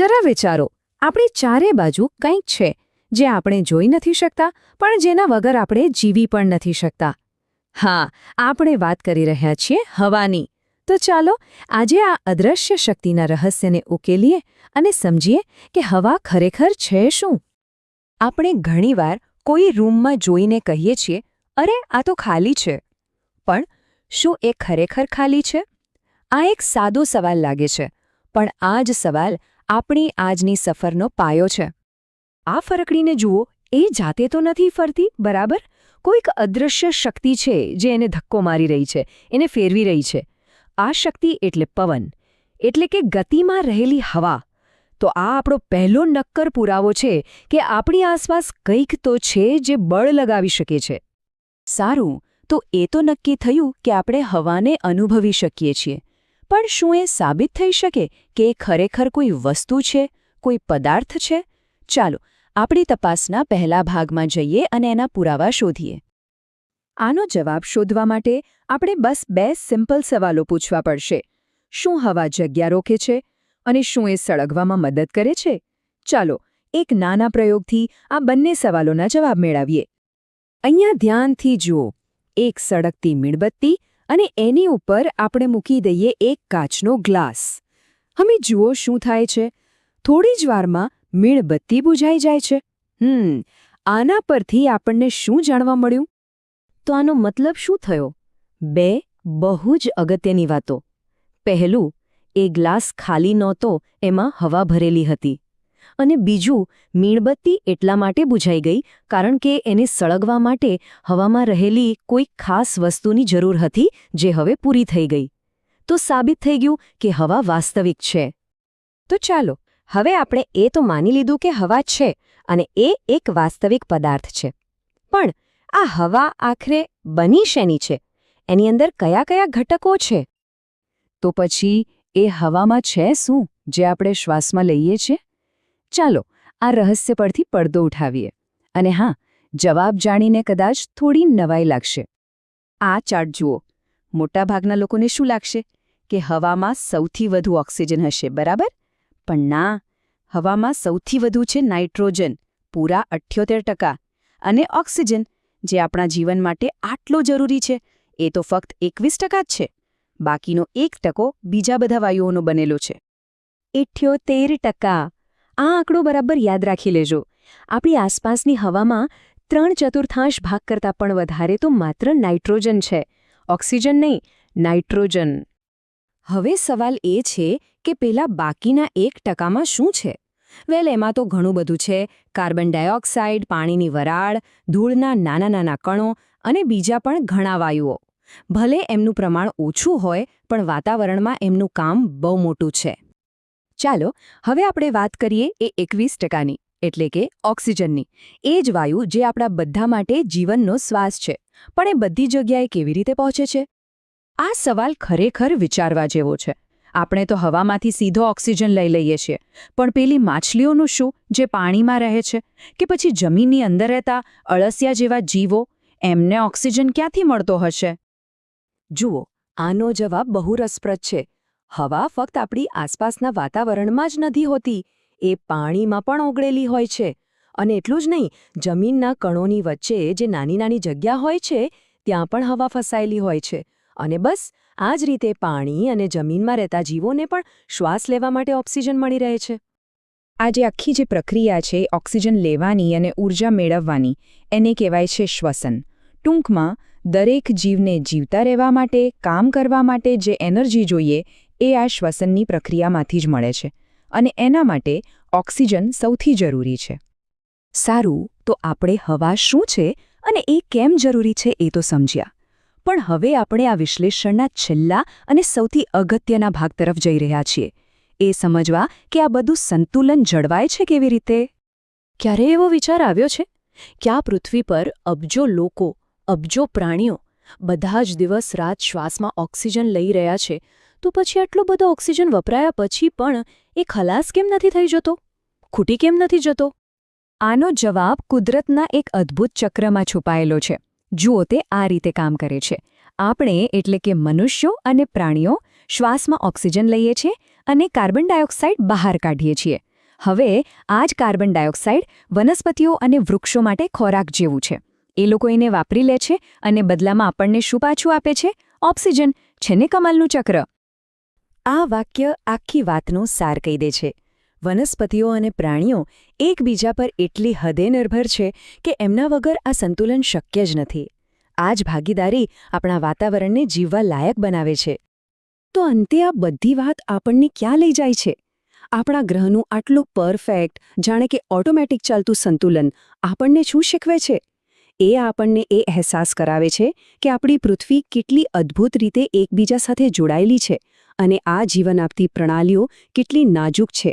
જરા વિચારો, આપણી ચારે બાજુ કંઈક છે, જે આપણે જોઈ નથી શકતા, પણ જેના વગર આપણે જીવી પણ નથી શકતા. હા, આપણે વાત કરી રહ્યા છીએ હવાની. તો ચાલો, આજે આ અદ્રશ્ય શક્તિના રહસ્યને ઉકેલીએ અને સમજીએ કે હવા ખરેખર છે શું. આપણે ઘણીવાર કોઈ રૂમમાં જોઈને કહીએ છીએ, અરે, આ તો ખાલી છે. પણ શું એ ખરેખર ખાલી છે? આ એક સાદો સવાલ લાગે છે, પણ આ જ સવાલ આપણી આજની સફરનો પાયો છે. આ ફરકડીને જુઓ, એ જાતે તો નથી ફરતી, બરાબર? કોઈક અદૃશ્ય શક્તિ છે જે એને ધક્કો મારી રહી છે, એને ફેરવી રહી છે. આ શક્તિ એટલે પવન, એટલે કે ગતિમાં રહેલી હવા. તો આ આપણો પહેલો નક્કર પુરાવો છે કે આપણી આસપાસ કંઈક તો છે જે બળ લગાવી શકે છે. સારું, તો એ તો નક્કી થયું કે આપણે હવાને અનુભવી શકીએ છીએ. પણ શું એ સાબિત થઈ શકે કે એ ખરેખર કોઈ વસ્તુ છે, કોઈ પદાર્થ છે? ચાલો, આપણી તપાસના પહેલા ભાગમાં જઈએ અને એના પુરાવા શોધીએ. આનો જવાબ શોધવા માટે આપણે બસ બે સિમ્પલ સવાલો પૂછવા પડશે. શું હવા જગ્યા રોકે છે અને શું એ સળગવામાં મદદ કરે છે? ચાલો, એક નાના પ્રયોગથી આ બંને સવાલોના જવાબ મેળવીએ. અહીંયા ધ્યાનથી જુઓ, એક સળગતી મીણબત્તી અને એની ઉપર આપણે મૂકી દઈએ એક કાચનો ગ્લાસ. હવે જુઓ શું થાય છે. થોડી જ વારમાં મીણબત્તી બુઝાઈ જાય છે. હમ, આના પરથી આપણને શું જાણવા મળ્યું? તો આનો મતલબ શું થયો? બે બહુ જ અગત્યની વાતો. પહેલું, એ ગ્લાસ ખાલી નહોતો, એમાં હવા ભરેલી હતી. અને બીજું, મીણબત્તી એટલા માટે બુઝાઈ ગઈ કારણ કે એને સળગવા માટે હવામાં રહેલી કોઈ ખાસ વસ્તુની જરૂર હતી જે હવે પૂરી થઈ ગઈ. તો સાબિત થઈ ગયું કે હવા વાસ્તવિક છે. તો ચાલો, હવે આપણે એ તો માની લીધું કે હવા છે અને એ એક વાસ્તવિક પદાર્થ છે. પણ આ હવા આખરે બની શેની છે? એની અંદર કયા કયા ઘટકો છે? તો પછી એ હવામાં છે શું જે આપણે શ્વાસમાં લઈએ છીએ? ચાલો, આ રહસ્ય પરથી પડદો ઉઠાવીએ. અને હા, જવાબ જાણીને કદાચ થોડી નવાઈ લાગશે. આ ચાર્ટ જુઓ, મોટાભાગના લોકોને શું લાગશે? કે હવામાં સૌથી વધુ ઓક્સિજન હશે, બરાબર? પણ ના, હવામાં સૌથી વધુ છે નાઇટ્રોજન, પૂરા અઠ્યોતેર ટકા. અને ઓક્સિજન, જે આપણા જીવન માટે આટલો જરૂરી છે, એ તો ફક્ત એકવીસ ટકા જ છે. બાકીનો એક ટકો બીજા બધા વાયુઓનો બનેલો છે. ઇઠ્યોતેર ટકા. આ આંકડો બરાબર યાદ રાખી લેજો. આપણી આસપાસની હવામાં ત્રણ ચતુર્થાંશ ભાગ કરતાં પણ વધારે તો માત્ર નાઇટ્રોજન છે. ઓક્સિજન નહીં, નાઇટ્રોજન. હવે સવાલ એ છે કે પેલા બાકીના એક ટકામાં શું છે? વેલ, એમાં તો ઘણું બધું છે. કાર્બન ડાયોક્સાઇડ, પાણીની વરાળ, ધૂળના નાના નાના કણો અને બીજા પણ ઘણા વાયુઓ. ભલે એમનું પ્રમાણ ઓછું હોય, પણ વાતાવરણમાં એમનું કામ બહુ મોટું છે. ચાલો, હવે આપણે વાત કરીએ એ એકવીસ ટકાની, એટલે કે ઓક્સિજનની. એ જ વાયુ જે આપણા બધા માટે જીવનનો શ્વાસ છે. પણ એ બધી જગ્યાએ કેવી રીતે પહોંચે છે? આ સવાલ ખરેખર વિચારવા જેવો છે. આપણે તો હવામાંથી સીધો ઓક્સિજન લઈ લઈએ છીએ. પણ પેલી માછલીઓનું શું, જે પાણીમાં રહે છે? કે પછી જમીનની અંદર રહેતા અળસિયા જેવા જીવો, એમને ઓક્સિજન ક્યાંથી મળતો હશે? જુઓ, આનો જવાબ બહુ રસપ્રદ છે. હવા ફક્ત આપણી આસપાસના વાતાવરણમાં જ નથી હોતી, એ પાણીમાં પણ ઓગળેલી હોય છે. અને એટલું જ નહીં, જમીનના કણોની વચ્ચે જે નાની નાની જગ્યા હોય છે, ત્યાં પણ હવા ફસાયેલી હોય છે. અને બસ, આ જ રીતે પાણી અને જમીનમાં રહેતા જીવોને પણ શ્વાસ લેવા માટે ઓક્સિજન મળી રહે છે. આ જે આખી જે પ્રક્રિયા છે, ઓક્સિજન લેવાની અને ઊર્જા મેળવવાની, એને કહેવાય છે શ્વસન. ટૂંકમાં, દરેક જીવને જીવતા રહેવા માટે, કામ કરવા માટે જે એનર્જી જોઈએ એ આ શ્વસનની પ્રક્રિયામાંથી જ મળે છે અને એના માટે ઓક્સિજન સૌથી જરૂરી છે. સારું, તો આપણે હવા શું છે અને એ કેમ જરૂરી છે એ તો સમજ્યા. પણ હવે આપણે આ વિશ્લેષણના છેલ્લા અને સૌથી અગત્યના ભાગ તરફ જઈ રહ્યા છીએ. એ સમજવા કે આ બધું સંતુલન જળવાય છે કેવી રીતે? ક્યારે એવો વિચાર આવ્યો છે? કે આ પૃથ્વી પર અબજો લોકો, અબજો પ્રાણીઓ બધા જ દિવસ રાત શ્વાસમાં ઓક્સિજન લઈ રહ્યા છે, તો પછી આટલો બધો ઓક્સિજન વપરાયા પછી પણ એ ખલાસ કેમ નથી થઈ જતો? ખૂટી કેમ નથી જતો? આનો જવાબ કુદરતના એક અદ્ભુત ચક્રમાં છુપાયેલો છે. જુઓ તે આ રીતે કામ કરે છે. આપણે એટલે કે મનુષ્યો અને પ્રાણીઓ શ્વાસમાં ઓક્સિજન લઈએ છીએ અને કાર્બન ડાયોક્સાઇડ બહાર કાઢીએ છીએ. હવે આ જ કાર્બન ડાયોક્સાઇડ વનસ્પતિઓ અને વૃક્ષો માટે ખોરાક જેવું છે. એ લોકો એને વાપરી લે છે અને બદલામાં આપણને શું પાછું આપે છે? ઓક્સિજન છે ને કમલનું ચક્ર? આ વાક્ય આખી વાતનો સાર કહી દે છે. વનસ્પતિઓ અને પ્રાણીઓ એકબીજા પર એટલી હદે નિર્ભર છે કે એમના વગર આ સંતુલન શક્ય જ નથી. આ જ ભાગીદારી આપણા વાતાવરણને જીવવા લાયક બનાવે છે. તો અંતે આ બધી વાત આપણને ક્યાં લઈ જાય છે? આપણા ગ્રહનું આટલું પરફેક્ટ, જાણે કે ઓટોમેટિક ચાલતું સંતુલન આપણને શું શીખવે છે? એ આપણને એ અહેસાસ કરાવે છે કે આપણી પૃથ્વી કેટલી અદ્ભુત રીતે એકબીજા સાથે જોડાયેલી છે અને આ જીવન આપતી પ્રણાલીઓ કેટલી નાજુક છે.